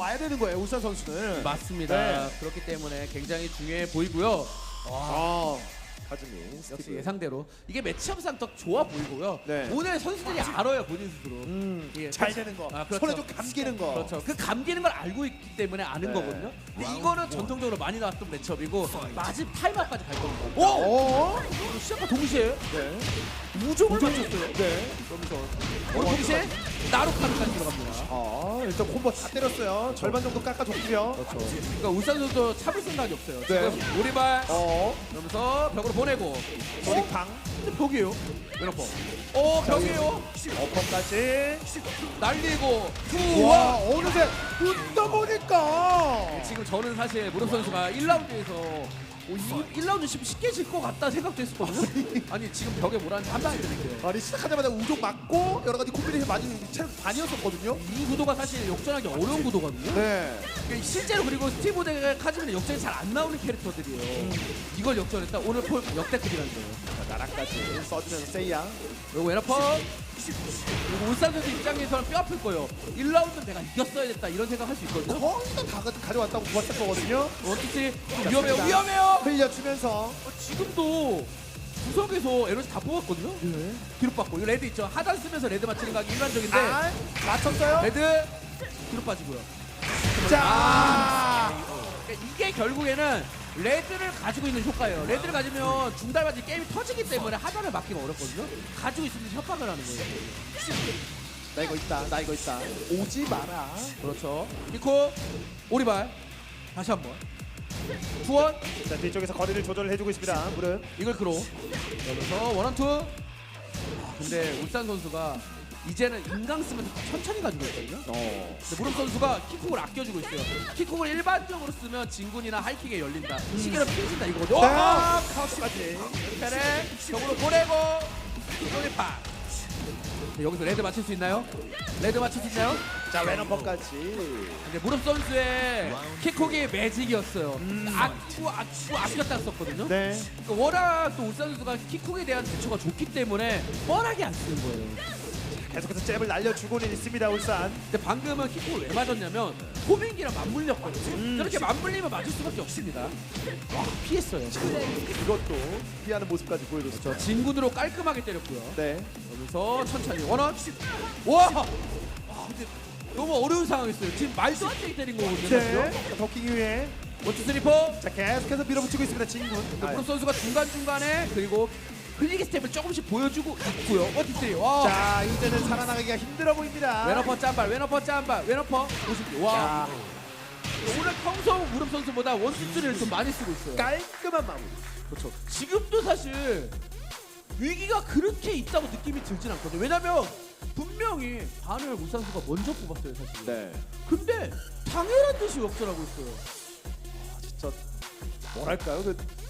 와야 되는 거예요. 울산 선수는. 맞습니다. 네. 그렇기 때문에 굉장히 중요해 보이고요. 아, 하즈민 역시 스티브. 예상대로 이게 매치업상 더 좋아 보이고요. 네. 오늘 선수들이 알아요 본인 스스로. 음, 예, 잘 되는 거. 아, 그렇죠. 손에 좀 감기는 거. 그렇죠. 그 감기는 걸 알고 있기 때문에 아는 네. 거거든요. 근데 이거는 전통적으로 많이 나왔던 매치업이고 마지막 타이머까지 갈 겁니다. 오! 어? 시작과 동시에 네. 무적을 맞췄어요. 네. 그러면서 어, 동시에 나루카르까지 들어갑니다. 아, 일단 콤보 다 때렸어요. 절반 정도 깎아줬고요. 그렇죠. 그러니까 울산 선수도 참을 생각이 없어요. 네. 지금 오리발 어, 그러면서 벽으로 보내고 소닉팡, 근데 벽이에요. 왼어퍼. 어 벽이에요. 어퍼까지. 날리고 와, 투와 어느새 웃다 보니까. 지금 저는 사실 무릎 선수가 1라운드에서 오, 이 1라운드 쉽게 질 것 같다 생각도 했었거든요. 아니 지금 벽에 몰았는데 한 방에 드릴게요. 아니 시작하자마자 우종 맞고 여러 가지 콤비네이션 맞은 체력 반이었었거든요. 이 구도가 사실 역전하기 어려운 구도거든요. 네. 그러니까 실제로 그리고 스티브 대 카즈미는 역전이 잘 안 나오는 캐릭터들이에요. 이걸 역전했다. 오늘 폴 역대급이라는 거예요. 자, 나락까지 써주면서 세이야. 그리고 웨너퍼 그리고 울산 선수 입장에서는 뼈 아플 거예요. 1라운드 내가 이겼어야 됐다 이런 생각할 수 있거든요. 거의 다다 가- 가져왔다고 보았을 거거든요. 어떻게 위험해요 위험해요. 흘려주면서. 어, 지금도 구석에서 에너지 다 뽑았거든요. 네. 뒤로 빠고 이거 레드 있죠. 하단 쓰면서 레드 맞추는 각이 일반적인데 아, 맞췄어요. 레드 뒤로 빠지고요. 자. 그러니까 이게 결국에는 레드를 가지고 있는 효과예요. 레드를 가지면 중달맞이 게임이 터지기 때문에 하단을 막기가 어렵거든요. 가지고 있으면 협박을 하는 거예요. 나 이거 있다. 나 이거 있다. 오지 마라. 그렇죠. 니코 오리발 다시 한 번 투원 자 뒤쪽에서 거리를 조절을 해주고 있습니다. 무릎. 이걸 크로 여기서 원원 투 아, 근데 울산 선수가 이제는 인강 쓰면서 천천히 가지고 있거든요. 어. 근데 무릎 선수가 킥콕을 아껴주고 있어요. 킥콕을 일반적으로 쓰면 진군이나 하이킥에 열린다. 시계로 펴진다 이거거든요. 자 카우스까지. 페레 벽으로 보내고 소리파 여기서 레드 맞출 수 있나요? 레드 맞출 수 있나요? 자 웨너퍼까지. 근데 무릎 선수의 킥콕이 매직이었어요. 아끼고 아끼고 아꼈다 썼거든요. 네. 그러니까 워낙 또 울산 선수가 킥콕에 대한 대처가 좋기 때문에 뻔하게 안 쓰는 거예요. 계속해서 잽을 날려주고는 있습니다 울산. 근데 방금은 킥콕을 왜 맞았냐면 호밍기랑 맞물렸거든요. 저렇게 맞물리면 맞을 수밖에 없습니다. 와 피했어요. 이것도 피하는 모습까지 보여줬죠. 저 진군으로 깔끔하게 때렸고요. 네. 여기서 천천히 원원. 와. 아 근데 너무 어려운 상황이었어요. 지금 말도 안 되게 때린 거거든요. 네. 자, 더킹 이후에 원투 스리퍼. 자 계속해서 밀어붙이고 있습니다 진군. 무릎 선수가 중간 중간에 그리고 흘리기 스텝을 조금씩 보여주고 있고요. 스리. 와. 자 이제는 살아나가기가 힘들어 보입니다. 웨너퍼 짬발, 웨너퍼 짬발, 웨너퍼 50. 와. 자 오늘 평소 무릎 선수보다 원투 스리를 좀 많이 쓰고 있어요. 깔끔한 마무리. 그렇죠. 지금도 사실 위기가 그렇게 있다고 느낌이 들진 않거든요. 왜냐면 분명히 반을 울산 선수가 먼저 뽑았어요, 사실. 네. 근데 당연한 듯이 역전하고 있어요. 진짜 뭐랄까요 그 참.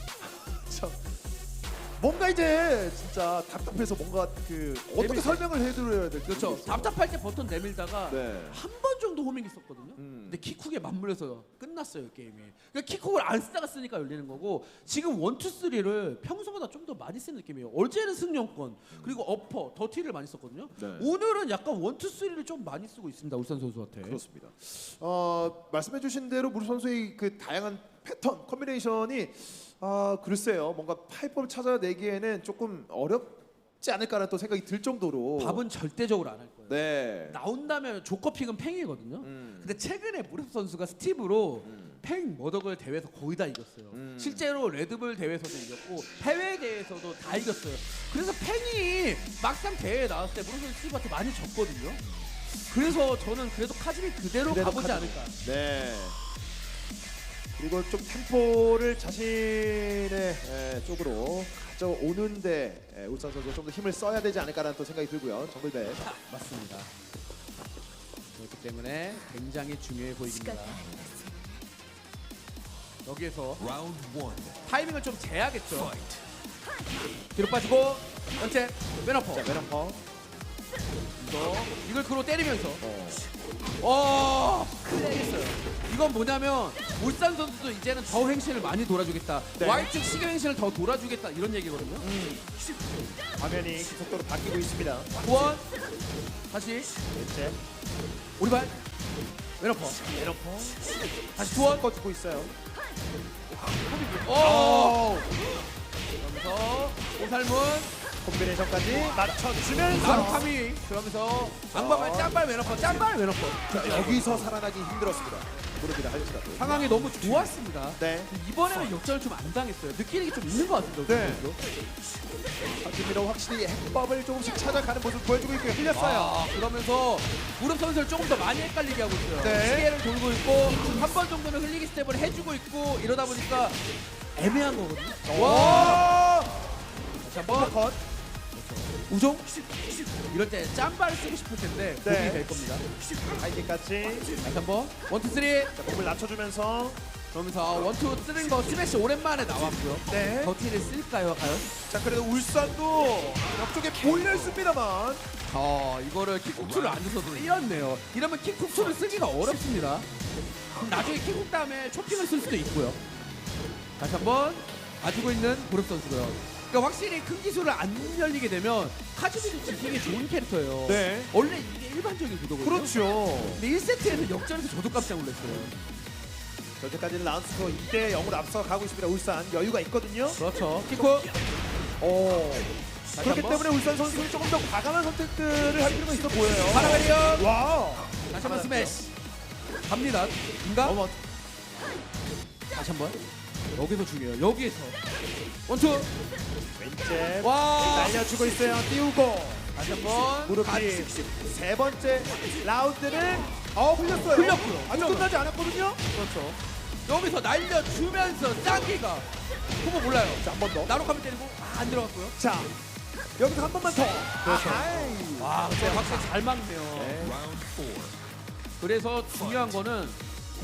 뭔가 이제 진짜 답답해서 뭔가 그 어떻게 설명을 해드려야 될지 그렇죠. 모르겠어요. 답답할 때 버튼 내밀다가 네. 한 번 정도 호밍 있었거든요. 음. 근데 킥쿡에 맞물려서 끝났어요 게임이. 그러니까 킥쿡을 안 쓰다가 쓰니까 열리는 거고 지금 원투 쓰리를 평소보다 좀 더 많이 쓴 느낌이에요. 어제는 승용권 그리고 어퍼 더티를 많이 썼거든요. 네. 오늘은 약간 원투 쓰리를 좀 많이 쓰고 있습니다 울산 선수한테. 그렇습니다. 어, 말씀해주신 대로 무릎 선수의 그 다양한 패턴 컨비네이션이 아 글쎄요 뭔가 파이법을 찾아내기에는 조금 어렵지 않을까라는 또 생각이 들 정도로 밥은 절대적으로 안 할 거예요. 네. 나온다면 조커픽은 팽이거든요. 음. 근데 최근에 무릎 선수가 스티브로 팽 머덕을 대회에서 거의 다 이겼어요. 음. 실제로 레드불 대회에서도 이겼고 해외 대회에서도 다 이겼어요. 그래서 팽이 막상 대회에 나왔을 때 무릎 선수 스티브한테 많이 졌거든요. 그래서 저는 그래도 카즈미 그대로, 그대로 가보지 카즈미. 않을까. 네. 그리고 좀 템포를 자신의 에, 쪽으로 가져오는데 에, 울산 선수가 좀 더 힘을 써야 되지 않을까라는 또 생각이 들고요. 정글배. 맞습니다. 그렇기 때문에 굉장히 중요해 보입니다. 여기에서. 타이밍을 좀 재야겠죠. 뒤로 빠지고 전체 맨어퍼. 자, 메너퍼. 이거 이걸 그로 때리면서 어. 어 클릭했어요. 이건 뭐냐면 울산 선수도 이제는 더 행신을 많이 돌아주겠다. 네. Y축 시계 행신을 더 돌아주겠다 이런 얘기거든요. 화면이 속도로 바뀌고 있습니다. 구원 다시 이제 오리발 왼어퍼. 왼어퍼. 다시 투원. 꺼주고 있어요. 오. 오. 그러면서 오살문. 콤비네이션까지 맞춰주면서 바로 카미. 그러면서 짠발 왼어퍼. 짠발 왼어퍼. 자, 여기서 살아나기 힘들었습니다. 무릎이라 할지라도. 상황이 너무 좋았습니다. 네. 이번에는 역전을 좀 안 당했어요. 느끼는 게 좀 있는 것 같은데. 네. 하지미로 확실히 해법을 조금씩 찾아가는 모습 보여주고 있고요. 흘렸어요. 아, 그러면서 무릎 선수를 조금 더 많이 헷갈리게 하고 있어요. 네. 시계를 돌고 있고 한 번 정도는 흘리기 스텝을 해주고 있고 이러다 보니까 애매한 거거든요. 와! 다시 한 번 컷. 우종 이럴 때 짬바를 쓰고 싶을 텐데 네. 고민이 될 겁니다. 하이킥까지 다시 한번 원투 쓰리 자, 몸을 낮춰주면서 그러면서 원투 쓰는 거 스매시 오랜만에 나왔고요. 네. 더티를 쓸까요, 과연? 자 그래도 울산도 옆쪽에 몰려 있습니다만 어 이거를 킥쿡투를 안 줘서도 이었네요. 이러면 킥쿡투를 쓰기가 어렵습니다. 그럼 나중에 킥쿡 다음에 초핑을 쓸 수도 있고요. 다시 한번 가지고 있는 무릎 선수고요. 그러니까 확실히 큰 기술을 안 열리게 되면 카즈미도 지키기 좋은 캐릭터예요. 네. 원래 이게 일반적인 구도거든요. 그렇죠. 근데 1세트에서 역전해서 저도 깜짝 놀랐어요. 현재까지는 라운드 스코어 2대 0으로 앞서 가고 있습니다. 울산 여유가 있거든요. 그렇죠. 키코. 오. 다시 그렇기. 때문에 울산 선수는 조금 더 과감한 선택들을 할 필요가 있어 보여요. 파라베리언. 와우. 다시 한번 스매시. 갑니다. 인가? 어머. 다시 한 번. 여기서 중요해요. 여기에서. 원투. 왼쪽 와. 날려주고 있어요. 띄우고 다시 한번. 무릎이 같이. 세 번째 라운드는 어 흘렸어요. 흘렸고요. 아직. 끝나지 않았거든요. 그렇죠. 여기서 날려주면서 짱기가 후보 몰라요. 자 한 번 더. 나로카미 때리고 아, 안 들어갔고요. 자 여기서 한 번만 더. 그렇죠. 아하이. 와, 근데 확실히 잘 막네요. 네. 그래서 중요한 거는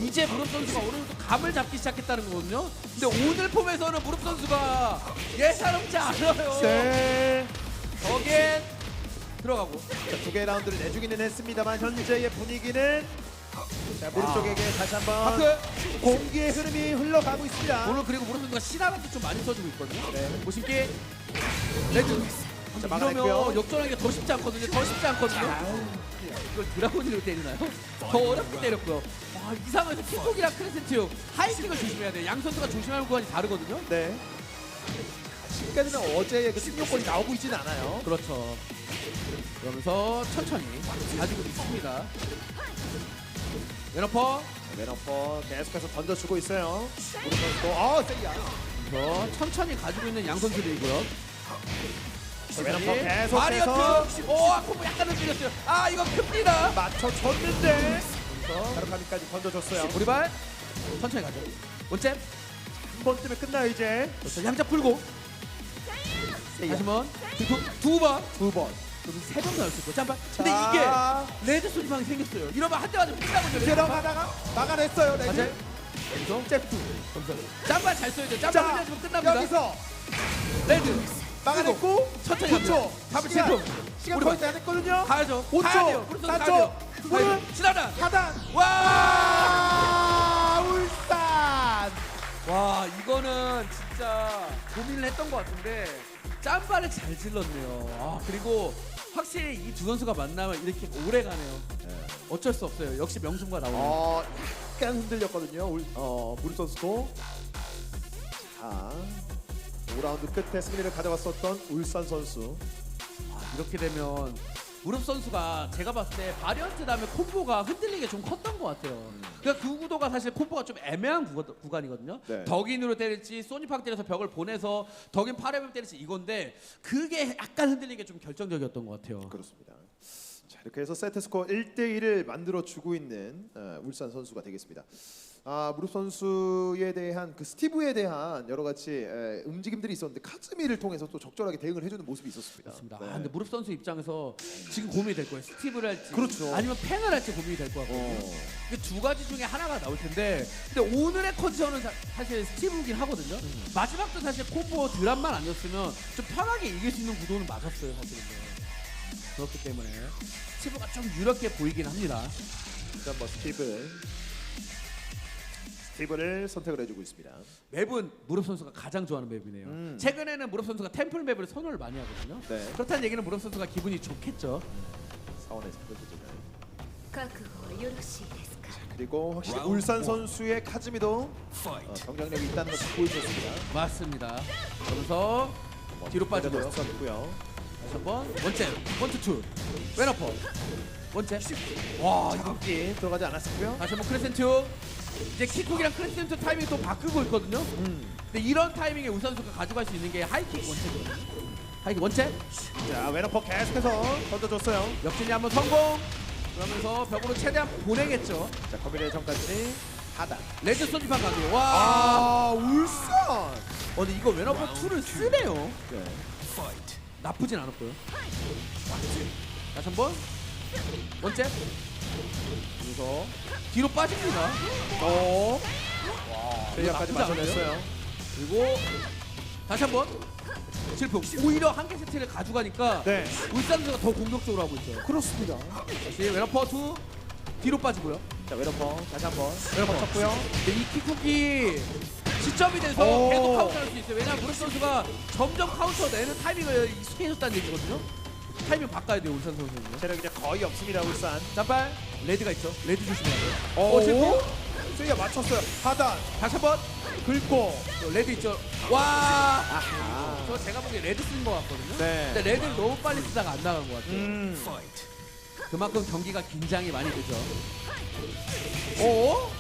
이제 무릎 선수가 어느 정도 감을 잡기 시작했다는 거거든요. 근데 오늘 폼에서는 무릎 선수가 예사롭지 않아요. 네. 거기에 들어가고 두 개의 라운드를 내주기는 했습니다만 현재의 분위기는 자 무릎 아. 쪽에게 다시 한번 하트. 공기의 흐름이 흘러가고 있습니다. 오늘 그리고 무릎 선수가 시나라도 좀 많이 써주고 있거든요. 네. 보신기 레드. 자, 막아냈고요. 이러면 역전하기가 더 쉽지 않거든요. 더 쉽지 않거든요. 이걸 드라곤으로 때리나요? 더 어렵게 때렸고요. 와, 이 상황에서 킥콕이랑 크레센트 하이킥을 조심해야 돼요. 양 선수가 조심할 구간이 다르거든요. 네. 지금까지는 어제의 그 승용권이 나오고 있지는 않아요. 그렇죠. 그러면서 천천히 가지고 있습니다. 왼어퍼 왼어퍼 계속해서 던져주고 있어요. 무릎 선수도 어 세이야. 그래서 천천히 가지고 있는 양 선수들이고요. 왼어퍼 계속해서 마리어트 오 아콤보 약간 흔들렸어요. 아 이거 큽니다. 맞춰줬는데 가루카미까지 던져줬어요. 오리발 천천히 가죠. 원잼 한번 뜨면 끝나 이제. 그래서 양자 풀고. 다시 한번 두번 두 번. 그럼 세번 나올 수 있고 짬바. 근데 자, 이게 레드 소리방이 생겼어요. 이러면 한 대 맞으면 끝나거든요. 들어가다가 막아냈어요. 여기서 잽투. 짬바 잘 써야 돼. 짬바 자 흘려주면 끝납니다. 여기서 레드 막아냈고 천천히 9초. 갑니다. 잡을 시간, 실패. 시간 우리 거의 다 됐거든요. 가야죠. 5초, 가야 돼요. 무릎 선수 4초, 가야 돼요. 무릎. 지나다. 하단. 와! 아 울산. 와 이거는 진짜 고민을 했던 것 같은데 짬바를 잘 질렀네요. 아 그리고 확실히 이 두 선수가 만나면 이렇게 오래 가네요. 어쩔 수 없어요. 역시 명승과 나오는. 어 약간 흔들렸거든요. 울, 어 무릎 선수도. 자 5라운드 끝에 승리를 가져갔었던 울산 선수. 아, 이렇게 되면 무릎 선수가 제가 봤을 때 바리언트 다음에 콤보가 흔들리게 좀 컸던 것 같아요. 그러니까 그 구도가 사실 콤보가 좀 애매한 구간, 구간 이거든요. 네. 덕인으로 때릴지 소니팍 때려서 벽을 보내서 덕인 파레뱀 때릴지 이건데 그게 약간 흔들리게 좀 결정적이었던 것 같아요. 그렇습니다. 자 이렇게 해서 세트 스코어 1대 1을 만들어 주고 있는 어, 울산 선수가 되겠습니다. 아 무릎 선수에 대한 그 스티브에 대한 여러 가지 에, 움직임들이 있었는데 카즈미를 통해서 또 적절하게 대응을 해주는 모습이 있었습니다. 맞습니다. 네. 아, 근데 무릎 선수 입장에서 지금 고민이 될 거예요. 스티브를 할지, 그렇죠. 아니면 펜을 할지 고민이 될 것 같거든요. 어. 이게 두 가지 중에 하나가 나올 텐데, 근데 오늘의 컨디션은 사, 사실 스티브긴 하거든요. 음. 마지막도 사실 콤보 드랍만 아니었으면 좀 편하게 이길 수 있는 구도는 맞았어요, 사실은. 그렇기 때문에 스티브가 좀 유력해 보이긴 합니다. 일단 뭐 스티브 드리블을 선택을 해주고 있습니다. 맵은 무릎 선수가 가장 좋아하는 맵이네요. 음. 최근에는 무릎 선수가 템플 맵을 선호를 많이 하거든요. 네. 그렇다는 얘기는 무릎 선수가 기분이 좋겠죠. 사원에서 그렇죠. 그리고 확실히 울산 선수의 카즈미도 어, 경쟁력이 있다는 것을 보여줬습니다. 맞습니다. 그러면서 뒤로 빠지고요. 다시 한번 원째 원투 투 왼어퍼 원째 와 이거 들어가지 않았었고요. 다시 한번 크레센티오 이제 킥콕이랑 크레센트 타이밍 또 바꾸고 있거든요. 음. 근데 이런 타이밍에 우선 선수가 가져갈 수 있는 게 하이킥 원체거든요. 하이킥 원체 자 웨너퍼 계속해서 던져줬어요. 역진이 한번 성공. 그러면서 벽으로 최대한 보내겠죠. 자 컴비네이션까지 하단. 레드 손지판 가기. 와. 아 울산. 어, 근데 이거 왼어퍼 2를 쓰네요. 네. 나쁘진 않았고요. 다시 한번 원째 그래서 뒤로 빠집니다. 어. 나쁘지 맞춰냈어요. 그리고 다시 한번 실패. 오히려 한 개 세트를 가져가니까 네. 울산 선수가 더 공격적으로 하고 있죠. 그렇습니다. 다시 왼어퍼 2 뒤로 빠지고요. 자 웨너퍼 다시 한번 웨너퍼 쳤고요. 근데 이 킥쿡이 시점이 돼서 오. 계속 카운터할 수 있어요. 왜냐면 무릎 선수가 점점 카운터 내는 타이밍을 익숙해졌다는 얘기거든요. 타이밍 바꿔야 돼요 울산 선수는. 체력 이제 거의 없습니다 울산. 잠발 레드가 있죠. 레드 조심해야 돼요. 오, 어, 실패. 세이가 맞췄어요. 하단 다시 한번 긁고. 저 레드 있죠. 와. 아하. 저 제가 보기에 레드 쓴 것 같거든요. 네. 근데 레드를 너무 빨리 쓰다가 안 나간 것 같아요. 음. 그만큼 경기가 긴장이 많이 되죠. 오?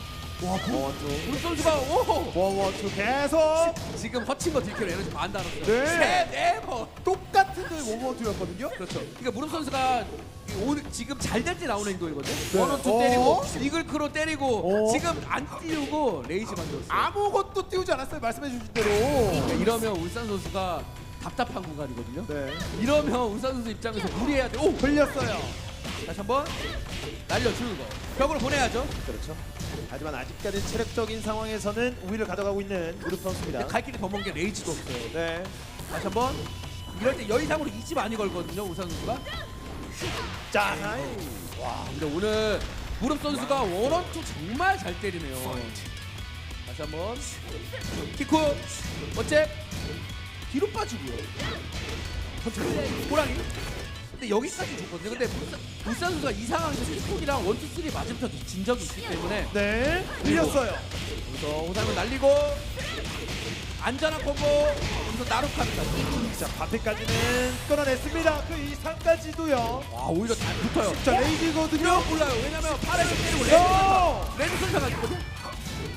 와, 뭐? 원투. 무릎 선수가 오! 원원투 계속 지금 허친 거 들키로 에너지 반 달았어요. 네. 세, 네 번. 똑 같은 원원투였거든요. 그렇죠. 그러니까 무릎 선수가 오늘 지금 잘 될 때 나오는 행동이거든요. 네. 원원투 어? 때리고 이글크로 때리고 어? 지금 안 띄우고 레이지 만들었어 요. 아무것도 띄우지 않았어요. 말씀해 주신 대로. 그러니까 이러면 울산 선수가 답답한 구간이거든요. 네. 이러면 울산 선수 입장에서 무리해야 돼. 오! 흘렸어요. 다시 한번 날려주는 거. 벽으로 보내야죠. 그렇죠. 하지만 아직까지 체력적인 상황에서는 우위를 가져가고 있는 무릎 선수입니다. 갈 길이 더 먼 게 레이지도 없어요. 네. 다시 한번 이럴 때 여의상으로 이지 많이 걸거든요. 울산 선수가. 자, 와, 근데 오늘 무릎 선수가 원원투 정말 잘 때리네요. 다시 한번 키쿠 어째 뒤로 빠지고요. 천천히 호랑이. 근데 여기까지 좋거든요. 근데 울산, 울산 선수가 이 상황에서 키쿠이랑 원투 쓰리 맞으면서 진 적이 있기 때문에 네. 흘렸어요. 여기서 호상을 날리고 안전한 콤보 여기서 나루카까지. 자, 바피까지는 끊어냈습니다. 그 이상까지도요. 와 오히려 잘 붙어요. 자, 레이디거든요. 이거 몰라요. 왜냐면 팔에서 때리고 레드 어! 레드 선사가 있거든.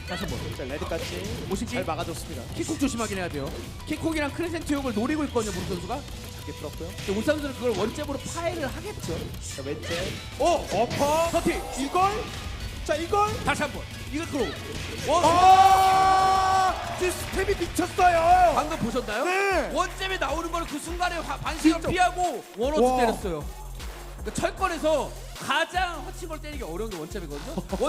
다시 한번. 자, 레드까지 오십지? 잘 막아줬습니다. 킥콕 조심하긴 해야 돼요. 킥콕이랑 크레센트 욕을 노리고 있거든요, 무릎 선수가. 작게 풀었고요. 근데 울산 선수는 그걸 원잽으로 파일을 하겠죠. 자, 왼쪽. 오! 어퍼. 서티! 이걸. 자, 이걸. 다시 한 번. 이걸 크로. 원! 아! 시스템이 미쳤어요. 방금 보셨나요? 네. 원잽에 나오는 거를 그 순간에 화- 반시간 진짜. 피하고 와. 때렸어요. 그러니까 철권에서 가장 걸 때리기 어려운 게 원잽이거든요. 원